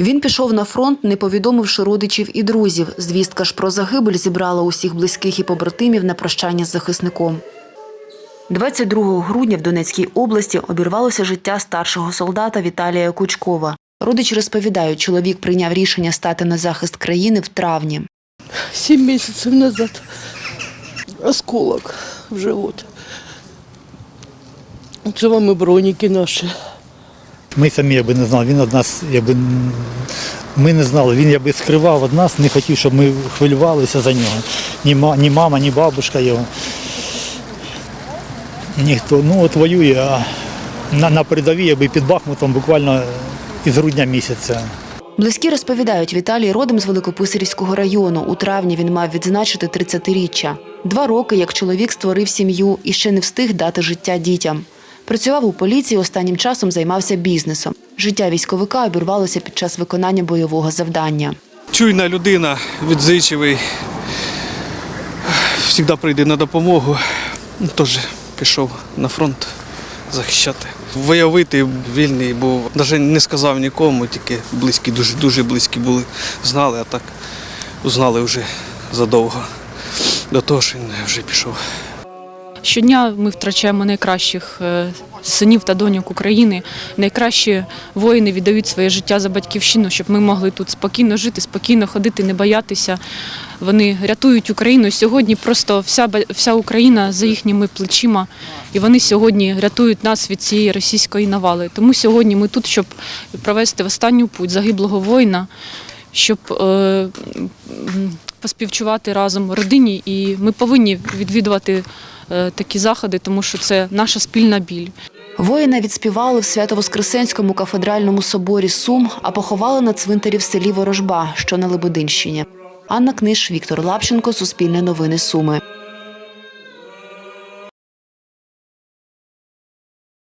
Він пішов на фронт, не повідомивши родичів і друзів. Звістка ж про загибель зібрала усіх близьких і побратимів на прощання з захисником. 22 грудня в Донецькій області обірвалося життя старшого солдата Віталія Кучкова. Родичі розповідають, чоловік прийняв рішення стати на захист країни в травні. Семь месяцев назад осколок в живот. Це вам броніки наші. Ми самі якби не знали. Він від нас якби ми не знали. Він якби скривав від нас, не хотів, щоб ми хвилювалися за нього. Ні, ні мама, ні бабушка його. Ніхто. Ну от воює, а на, на передовій, якби під Бахмутом буквально із грудня місяця. Близькі розповідають, Віталій родом з Великописарівського району. У травні він мав відзначити 30-річчя. Два роки, як чоловік створив сім'ю і ще не встиг дати життя дітям. Працював у поліції, останнім часом займався бізнесом. Життя військовика обірвалося під час виконання бойового завдання. Чуйна людина, відзичивий, завжди прийде на допомогу. Теж пішов на фронт захищати. Виявити вільний був. Навіть не сказав нікому, тільки близькі, дуже дуже близькі були, знали, а так узнали вже задовго. До того, що він вже пішов. Щодня ми втрачаємо найкращих е, синів та доньок України. Найкращі воїни віддають своє життя за батьківщину, щоб ми могли тут спокійно жити, спокійно ходити, не боятися. Вони рятують Україну. Сьогодні просто вся вся Україна за їхніми плечима, і вони сьогодні рятують нас від цієї російської навали. Тому сьогодні ми тут, щоб провести в останню путь загиблого воїна, щоб е, поспівчувати разом родині, і ми повинні відвідувати е, такі заходи, тому що це наша спільна біль. Воїна відспівали в Свято-Воскресенському кафедральному соборі Сум, а поховали на цвинтарі в селі Ворожба, що на Лебединщині. Анна Книж, Віктор Лапченко, Суспільне новини Суми.